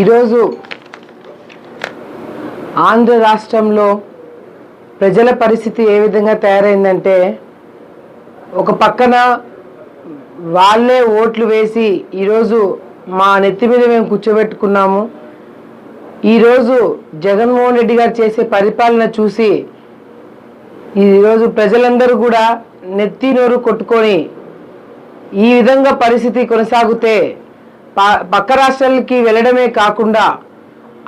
ఈరోజు ఆంధ్ర రాష్ట్రంలో ప్రజల పరిస్థితి ఏ విధంగా తయారైందంటే ఒక పక్కన వాళ్ళే ఓట్లు వేసి ఈరోజు మా నెత్తి మీద మేము కూర్చోబెట్టుకున్నాము. ఈరోజు జగన్మోహన్ రెడ్డి గారు చేసే పరిపాలన చూసి ఈరోజు ప్రజలందరూ కూడా నెత్తి నోరు కొట్టుకొని ఈ విధంగా పరిస్థితి కొనసాగితే పక్క రాష్ట్రాలకి వెళ్ళడమే కాకుండా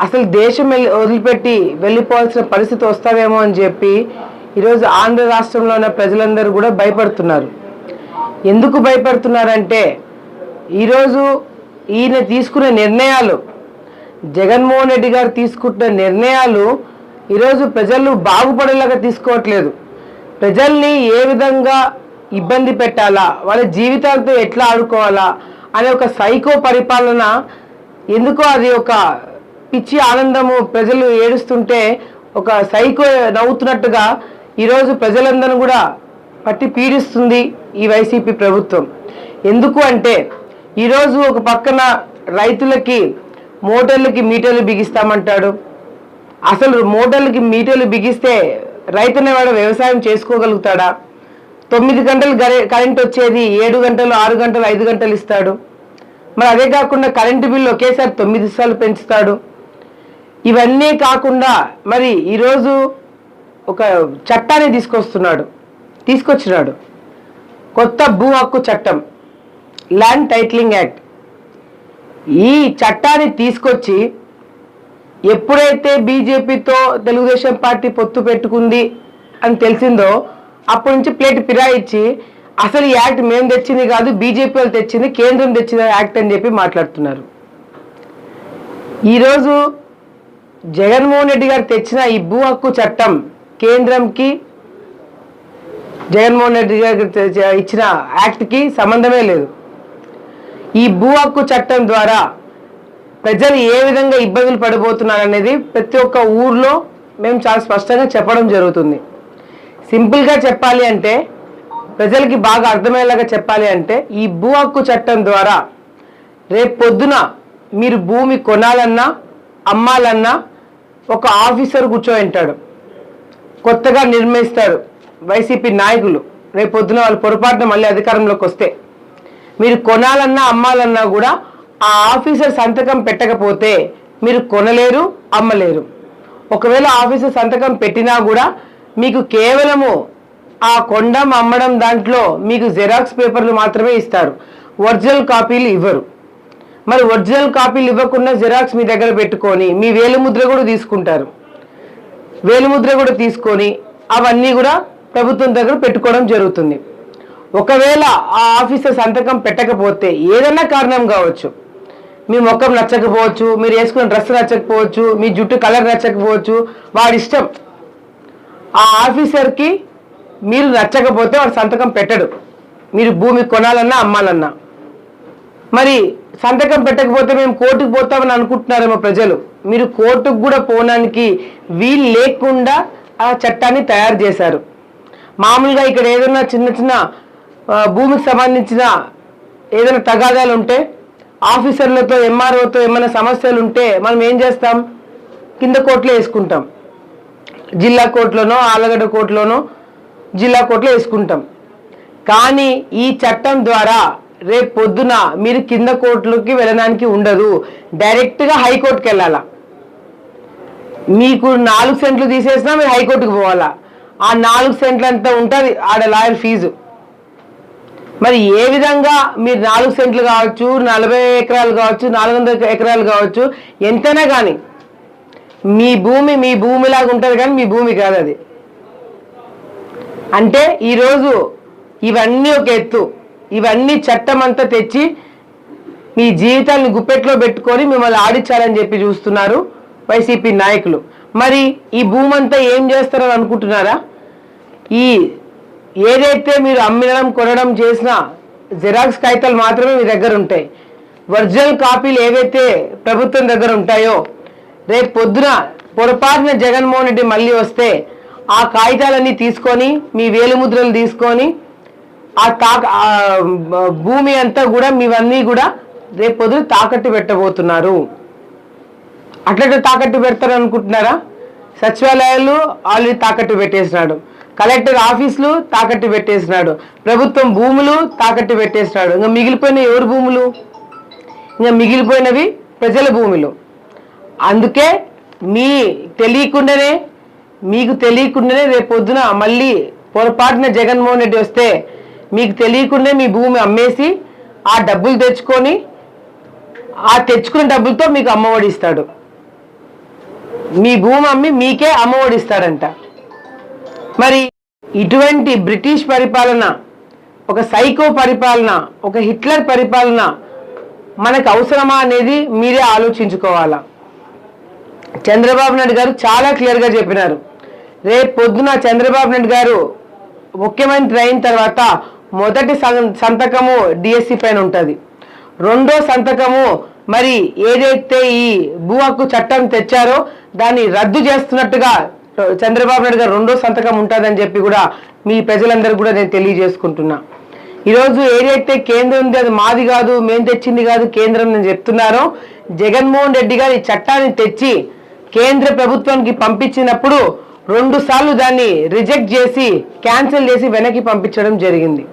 అసలు దేశం వెళ్ళి- వదిలిపెట్టి వెళ్ళిపోవాల్సిన పరిస్థితి వస్తావేమో అని చెప్పి ఈరోజు ఆంధ్ర రాష్ట్రంలో ఉన్న ప్రజలందరూ కూడా భయపడుతున్నారు. ఎందుకు భయపడుతున్నారంటే ఈరోజు ఈయన తీసుకునే నిర్ణయాలు జగన్మోహన్ రెడ్డి గారు తీసుకుంటున్న నిర్ణయాలు ఈరోజు ప్రజలు బాగుపడేలాగా తీసుకోవట్లేదు. ప్రజల్ని ఏ విధంగా ఇబ్బంది పెట్టాలా వాళ్ళ జీవితాలతో ఎట్లా ఆడుకోవాలా అనే ఒక సైకో పరిపాలన. ఎందుకో అది ఒక పిచ్చి ఆనందము ప్రజలు ఏడుస్తుంటే ఒక సైకో నవ్వుతున్నట్టుగా ఈరోజు ప్రజలందరూ కూడా పట్టి పీడిస్తుంది ఈ వైసీపీ ప్రభుత్వం. ఎందుకు అంటే ఈరోజు ఒక పక్కన రైతులకి మోటార్లకి మీటర్లు బిగిస్తామంటాడు. అసలు మోటార్లకి మీటర్లు బిగిస్తే రైతునే వాడు వ్యవసాయం చేసుకోగలుగుతాడా? తొమ్మిది గంటలు గరే- కరెంట్ వచ్చేది ఏడు గంటలు ఆరు గంటలు ఐదు గంటలు ఇస్తాడు. మరి అదే కాకుండా కరెంటు బిల్లు ఒకేసారి తొమ్మిది సార్లు పెంచుతాడు. ఇవన్నీ కాకుండా మరి ఈరోజు ఒక చట్టాన్ని తీసుకొస్తున్నాడు. తీసుకొచ్చినాడు. కొత్త భూ హక్కు చట్టం ల్యాండ్ టైటిలింగ్ యాక్ట్ ఈ చట్టాన్ని తీసుకొచ్చి ఎప్పుడైతే బీజేపీతో తెలుగుదేశం పార్టీ పొత్తు పెట్టుకుంది అని తెలిసిందో అప్పటి నుంచి ప్లేట్ ఫిరాయిచ్చి అసలు ఈ యాక్ట్ మేము తెచ్చింది కాదు బీజేపీ వాళ్ళు తెచ్చింది కేంద్రం తెచ్చిన యాక్ట్ అని చెప్పి మాట్లాడుతున్నారు. ఈరోజు జగన్మోహన్ రెడ్డి గారు తెచ్చిన ఈ భూ హక్కు చట్టం కేంద్రంకి జగన్మోహన్ రెడ్డి గారు ఇచ్చిన యాక్ట్కి సంబంధమే లేదు. ఈ భూ హక్కు చట్టం ద్వారా ప్రజలు ఏ విధంగా ఇబ్బందులు పడిపోతున్నారు అనేది ప్రతి ఒక్క ఊర్లో మేము చాలా స్పష్టంగా చెప్పడం జరుగుతుంది. సింపుల్గా చెప్పాలి అంటే ప్రజలకి బాగా అర్థమయ్యేలాగా చెప్పాలి అంటే ఈ భూ హక్కు చట్టం ద్వారా రేపు పొద్దున మీరు భూమి కొనాలన్నా అమ్మాలన్నా ఒక ఆఫీసర్ కూర్చోంటాడు కొత్తగా నిర్మిస్తారు వైసీపీ నాయకులు. రేపు పొద్దున వాళ్ళు పొరపాటున మళ్ళీ అధికారంలోకి వస్తే. మీరు కొనాలన్నా అమ్మాలన్నా కూడా ఆ ఆఫీసర్ సంతకం పెట్టకపోతే మీరు కొనలేరు అమ్మలేరు. ఒకవేళ ఆఫీసర్ సంతకం పెట్టినా కూడా మీకు కేవలము ఆ కొండం అమ్మడం దాంట్లో మీకు జెరాక్స్ పేపర్లు మాత్రమే ఇస్తారు. ఒరిజినల్ కాపీలు ఇవ్వరు. మరి ఒరిజినల్ కాపీలు ఇవ్వకుండా జెరాక్స్ మీ దగ్గర పెట్టుకొని మీ వేలుముద్ర కూడా తీసుకుంటారు. వేలుముద్ర కూడా తీసుకొని అవన్నీ కూడా ప్రభుత్వం దగ్గర పెట్టుకోవడం జరుగుతుంది. ఒకవేళ ఆ ఆఫీసర్ సంతకం పెట్టకపోతే ఏదైనా కారణం కావచ్చు. మీ ముఖం నచ్చకపోవచ్చు మీరు వేసుకున్న డ్రెస్ నచ్చకపోవచ్చు మీ జుట్టు కలర్ నచ్చకపోవచ్చు వాడి ఇష్టం. ఆ ఆఫీసర్కి మీరు నచ్చకపోతే వాడు సంతకం పెట్టడు. మీరు భూమి కొనాలన్నా అమ్మాలన్నా. మరి సంతకం పెట్టకపోతే మేము కోర్టుకు పోతామని అనుకుంటున్నారేమో ప్రజలు. మీరు కోర్టుకు కూడా పోవడానికి వీలు లేకుండా ఆ చట్టాన్ని తయారు చేశారు. మామూలుగా ఇక్కడ ఏదైనా చిన్న చిన్న భూమికి సంబంధించిన ఏదైనా తగాదాలు ఉంటే ఆఫీసర్లతో ఎంఆర్ఓతో ఏమైనా సమస్యలు ఉంటే మనం ఏం చేస్తాం? కింద కోర్టులో వేసుకుంటాం. జిల్లా కోర్టులోనో ఆలగడ్డ కోర్టులోనో జిల్లా కోర్టులో వేసుకుంటాం. కానీ ఈ చట్టం ద్వారా రేపు పొద్దున మీరు కింద కోర్టులకి వెళ్ళడానికి ఉండదు. డైరెక్ట్గా హైకోర్టుకి వెళ్ళాలా. మీకు నాలుగు సెంట్లు తీసేసినా మీరు హైకోర్టుకు పోవాలా. ఆ నాలుగు సెంట్లు అంతా ఉంటుంది ఆడ లాయర్ ఫీజు. మరి ఏ విధంగా మీరు నాలుగు సెంట్లు కావచ్చు నలభై ఎకరాలు కావచ్చు నాలుగు వందల ఎకరాలు కావచ్చు ఎంతైనా కానీ మీ భూమి మీ భూమిలాగా ఉంటుంది కానీ మీ భూమి కాదు అది. అంటే ఈరోజు ఇవన్నీ ఒక ఎత్తు. ఇవన్నీ చట్టం అంతా తెచ్చి మీ జీవితాన్ని గుప్పెట్లో పెట్టుకొని మిమ్మల్ని ఆడించాలని చెప్పి చూస్తున్నారు వైసీపీ నాయకులు. మరి ఈ భూమంతా ఏం చేస్తారని అనుకుంటున్నారా? ఈ ఏదైతే మీరు అమ్మడం కొనడం చేసిన జిరాక్స్ కాగితాలు మాత్రమే మీ దగ్గర ఉంటాయి. ఒరిజినల్ కాపీలు ఏవైతే ప్రభుత్వం దగ్గర ఉంటాయో రేపు పొద్దున పొరపాటున జగన్మోహన్ రెడ్డి మళ్ళీ వస్తే ఆ కాగితాలన్నీ తీసుకొని మీ వేలిముద్రలు తీసుకొని ఆ తాక భూమి అంతా కూడా మీవన్నీ కూడా రేపు తాకట్టు పెట్టబోతున్నారు. అట్లా తాకట్టు పెడతారు అనుకుంటున్నారా సచివాలయాలు ఆల్రెడీ తాకట్టు పెట్టేసినాడు. కలెక్టర్ ఆఫీసులు తాకట్టు పెట్టేసినాడు. ప్రభుత్వం భూములు తాకట్టు పెట్టేసినాడు. ఇంకా మిగిలిపోయిన ఎవరి భూములు? ఇంకా మిగిలిపోయినవి ప్రజల భూములు. అందుకే మీ తెలియకుండానే మీకు తెలియకుండానే రేపు పొద్దున మళ్ళీ పొరపాటున జగన్మోహన్ రెడ్డి వస్తే మీకు తెలియకుండా మీ భూమి అమ్మేసి ఆ డబ్బులు తెచ్చుకొని ఆ తెచ్చుకున్న డబ్బులతో మీకు అమ్మఒడి ఇస్తాడు. మీ భూమి అమ్మి మీకే అమ్మఒడి ఇస్తాడంట. మరి ఇటువంటి బ్రిటిష్ పరిపాలన ఒక సైకో పరిపాలన ఒక హిట్లర్ పరిపాలన మనకు అవసరమా అనేది మీరే ఆలోచించుకోవాలా? చంద్రబాబు నాయుడు గారు చాలా క్లియర్గా చెప్పినారు. రేపు పొద్దున చంద్రబాబు నాయుడు గారు ముఖ్యమంత్రి అయిన తర్వాత మొదటి సంతకము డిఎస్సి పైన ఉంటుంది. రెండో సంతకము మరి ఏదైతే ఈ భూ హక్కు చట్టం తెచ్చారో దాన్ని రద్దు చేస్తున్నట్టుగా చంద్రబాబు నాయుడు గారు రెండో సంతకం ఉంటుందని చెప్పి కూడా మీ ప్రజలందరూ కూడా నేను తెలియజేసుకుంటున్నా. ఈరోజు ఏదైతే కేంద్రం ఉంది అది మాది కాదు మేము తెచ్చింది కాదు కేంద్రం నేను చెప్తున్నారో జగన్మోహన్ రెడ్డి గారు ఈ చట్టాన్ని తెచ్చి కేంద్ర ప్రభుత్వానికి పంపించినప్పుడు రెండు సార్లు దాన్ని రిజెక్ట్ చేసి క్యాన్సిల్ చేసి వెనక్కి పంపించడం జరిగింది.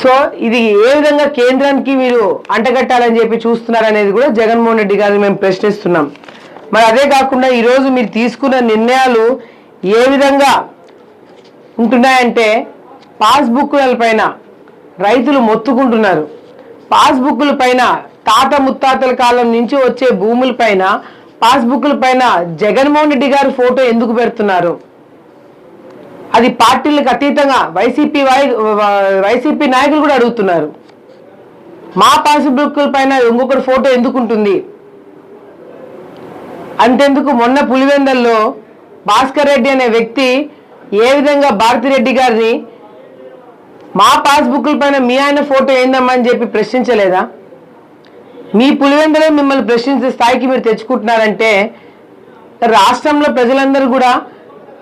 సో ఇది ఏ విధంగా కేంద్రానికి మీరు అంటగట్టాలని చెప్పి చూస్తున్నారనేది కూడా జగన్మోహన్ రెడ్డి గారిని మేము ప్రశ్నిస్తున్నాం. మరి అదే కాకుండా ఈరోజు మీరు తీసుకున్న నిర్ణయాలు ఏ విధంగా ఉంటున్నాయంటే పాస్బుక్ల పైన రైతులు మొత్తుకుంటున్నారు. పాస్బుక్ల పైన తాత ముత్తాతల కాలం నుంచి వచ్చే భూముల పైన పాస్బుక్ల పైన జగన్మోహన్ రెడ్డి గారి ఫోటో ఎందుకు పెడుతున్నారు? అది పార్టీలకు అతీతంగా వైసీపీ వైసీపీ నాయకులు కూడా అడుగుతున్నారు. మా పాస్బుక్ల పైన ఇంకొకటి ఫోటో ఎందుకు ఉంటుంది అంతెందుకు మొన్న పులివెందల్లో భాస్కర్ రెడ్డి అనే వ్యక్తి ఏ విధంగా భారతిరెడ్డి గారిని మా పాస్బుక్ల పైన మీ ఆయన ఫోటో ఏందమ్మా అని చెప్పి ప్రశ్నించలేదా? మీ పులివెందులో మిమ్మల్ని ప్రశ్నించే స్థాయికి మీరు తెచ్చుకుంటున్నారంటే రాష్ట్రంలో ప్రజలందరూ కూడా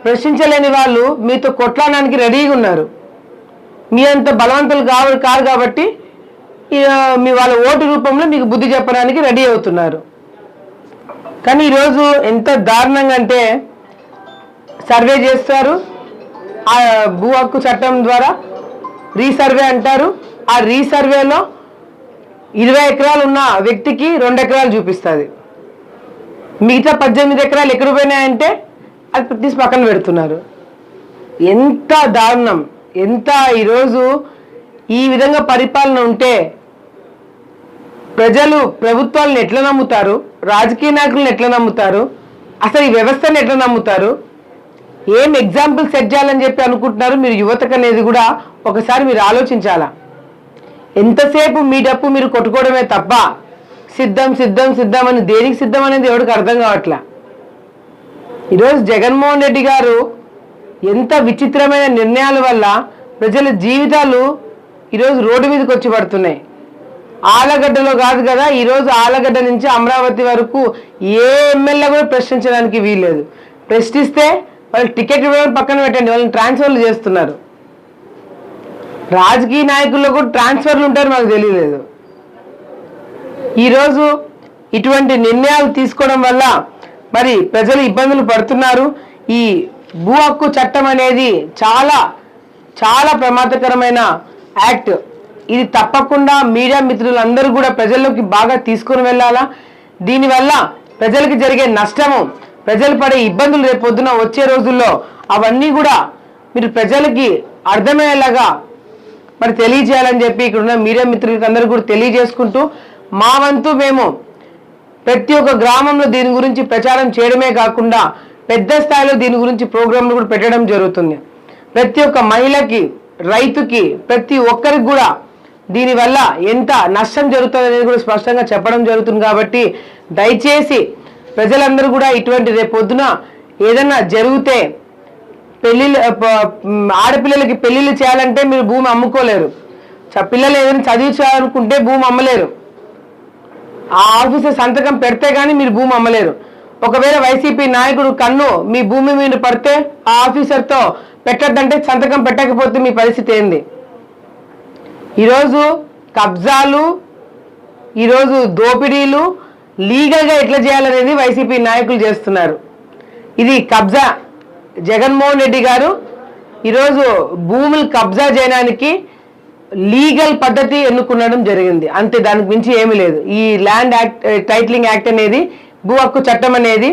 ప్రశ్నించలేని వాళ్ళు మీతో కొట్లాడడానికి రెడీగా ఉన్నారు. మీ అంత బలవంతులు కావు కాదు కాబట్టి మీ వాళ్ళ ఓటు రూపంలో మీకు బుద్ధి చెప్పడానికి రెడీ అవుతున్నారు. కానీ ఈరోజు ఎంత దారుణంగా అంటే సర్వే చేస్తారు. ఆ భూ హక్కు చట్టం ద్వారా రీసర్వే అంటారు. ఆ రీసర్వేలో ఇరవై ఎకరాలు ఉన్న వ్యక్తికి రెండు ఎకరాలు చూపిస్తుంది. మిగతా పద్దెనిమిది ఎకరాలు ఎక్కడ పోయినాయంటే అది తీసి పక్కన పెడుతున్నారు. ఎంత దారుణం. ఎంత ఈరోజు ఈ విధంగా పరిపాలన ఉంటే ప్రజలు ప్రభుత్వాలను ఎట్లా నమ్ముతారు? రాజకీయ నాయకులను ఎట్లా నమ్ముతారు? అసలు ఈ వ్యవస్థను ఎట్లా నమ్ముతారు? ఏం ఎగ్జాంపుల్ సెట్ చేయాలని చెప్పి అనుకుంటున్నారు మీరు యువతకు అనేది కూడా ఒకసారి మీరు ఆలోచించాలా? ఎంతసేపు మీ డప్పు మీరు కొట్టుకోవడమే తప్ప సిద్ధం సిద్ధం సిద్ధం అని దేనికి సిద్ధం అనేది ఎవరికి అర్థం కావట్లా? ఈరోజు జగన్మోహన్ రెడ్డి గారు ఎంత విచిత్రమైన నిర్ణయాల వల్ల ప్రజల జీవితాలు ఈరోజు రోడ్డు మీదకి వచ్చి పడుతున్నాయి. ఆలగడ్డలో కాదు కదా ఈరోజు ఆలగడ్డ నుంచి అమరావతి వరకు ఏ ఎమ్మెల్యే కూడా ప్రశ్నించడానికి వీల్లేదు. ప్రశ్నిస్తే వాళ్ళు టికెట్ ఇవ్వడం పక్కన పెట్టండి వాళ్ళని ట్రాన్స్ఫర్లు చేస్తున్నారు. రాజకీయ నాయకుల్లో కూడా ట్రాన్స్ఫర్లు ఉంటారు మాకు తెలియలేదు. ఈరోజు ఇటువంటి నిర్ణయాలు తీసుకోవడం వల్ల మరి ప్రజలు ఇబ్బందులు పడుతున్నారు. ఈ భూ హక్కు చట్టం అనేది చాలా చాలా ప్రమాదకరమైన యాక్ట్. ఇది తప్పకుండా మీడియా మిత్రులందరూ కూడా ప్రజల్లోకి బాగా తీసుకొని వెళ్ళాలా? దీనివల్ల ప్రజలకు జరిగే నష్టము ప్రజలు పడే ఇబ్బందులు రేపు వచ్చే రోజుల్లో అవన్నీ కూడా మీరు ప్రజలకి అర్థమయ్యేలాగా మరి తెలియజేయాలని చెప్పి ఇక్కడ ఉన్న మీడియా మిత్రులకి అందరూ కూడా తెలియజేసుకుంటూ మా వంతు మేము ప్రతి ఒక్క గ్రామంలో దీని గురించి ప్రచారం చేయడమే కాకుండా పెద్ద స్థాయిలో దీని గురించి ప్రోగ్రాంలు కూడా పెట్టడం జరుగుతుంది. ప్రతి ఒక్క మహిళకి రైతుకి ప్రతి ఒక్కరికి కూడా దీనివల్ల ఎంత నష్టం జరుగుతుంది అనేది కూడా స్పష్టంగా చెప్పడం జరుగుతుంది కాబట్టి దయచేసి ప్రజలందరూ కూడా ఇటువంటి రేపొద్దున ఏదన్నా జరిగితే పెళ్ళిళ్ళు ఆడపిల్లలకి పెళ్ళిళ్ళు చేయాలంటే మీరు భూమి అమ్ముకోలేరు. పిల్లలు ఏదైనా చదివించాలనుకుంటే భూమి అమ్మలేరు. ఆ ఆఫీసర్ సంతకం పెడితే కానీ మీరు భూమి అమ్మలేరు. ఒకవేళ వైసీపీ నాయకుడు కన్ను మీ భూమి మీద పడితే ఆ ఆఫీసర్తో పెట్టద్దంటే సంతకం పెట్టకపోతే మీ పరిస్థితి ఏంది? ఈరోజు కబ్జాలు ఈరోజు దోపిడీలు లీగల్గా ఎట్లా చేయాలనేది వైసీపీ నాయకులు చేస్తున్నారు. ఇది కబ్జా. జగన్మోహన్ రెడ్డి గారు ఈరోజు భూములు కబ్జా చేయడానికి లీగల్ పద్ధతి ఎన్నుకున్నడం జరిగింది. అంతే దానికి మించి ఏమీ లేదు. ఈ ల్యాండ్ యాక్ట్ టైటిలింగ్ యాక్ట్ అనేది భూ హక్కు చట్టం అనేది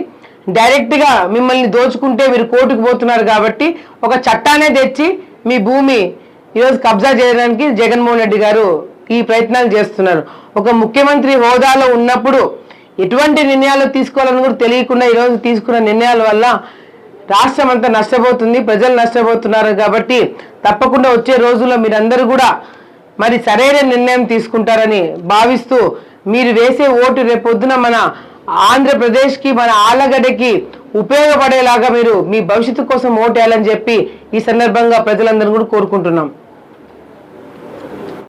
డైరెక్ట్గా మిమ్మల్ని దోచుకుంటే మీరు కోర్టుకు పోతున్నారు కాబట్టి ఒక చట్టాన్ని తెచ్చి మీ భూమి ఈరోజు కబ్జా చేయడానికి జగన్మోహన్ రెడ్డి గారు ఈ ప్రయత్నాలు చేస్తున్నారు. ఒక ముఖ్యమంత్రి హోదాలో ఉన్నప్పుడు ఎటువంటి నిర్ణయాలు తీసుకోవాలని కూడా తెలియకుండా ఈరోజు తీసుకున్న నిర్ణయాల వల్ల రాష్ట్రం అంతా నష్టపోతుంది ప్రజలు నష్టపోతున్నారు కాబట్టి తప్పకుండా వచ్చే రోజుల్లో మీరందరూ కూడా మరి సరైన నిర్ణయం తీసుకుంటారని భావిస్తూ మీరు వేసే ఓటు రేపొద్దున మన ఆంధ్రప్రదేశ్కి మన ఆలగడ్డకి ఉపయోగపడేలాగా మీరు మీ భవిష్యత్తు కోసం ఓటు చెప్పి ఈ సందర్భంగా ప్రజలందరూ కూడా కోరుకుంటున్నాం.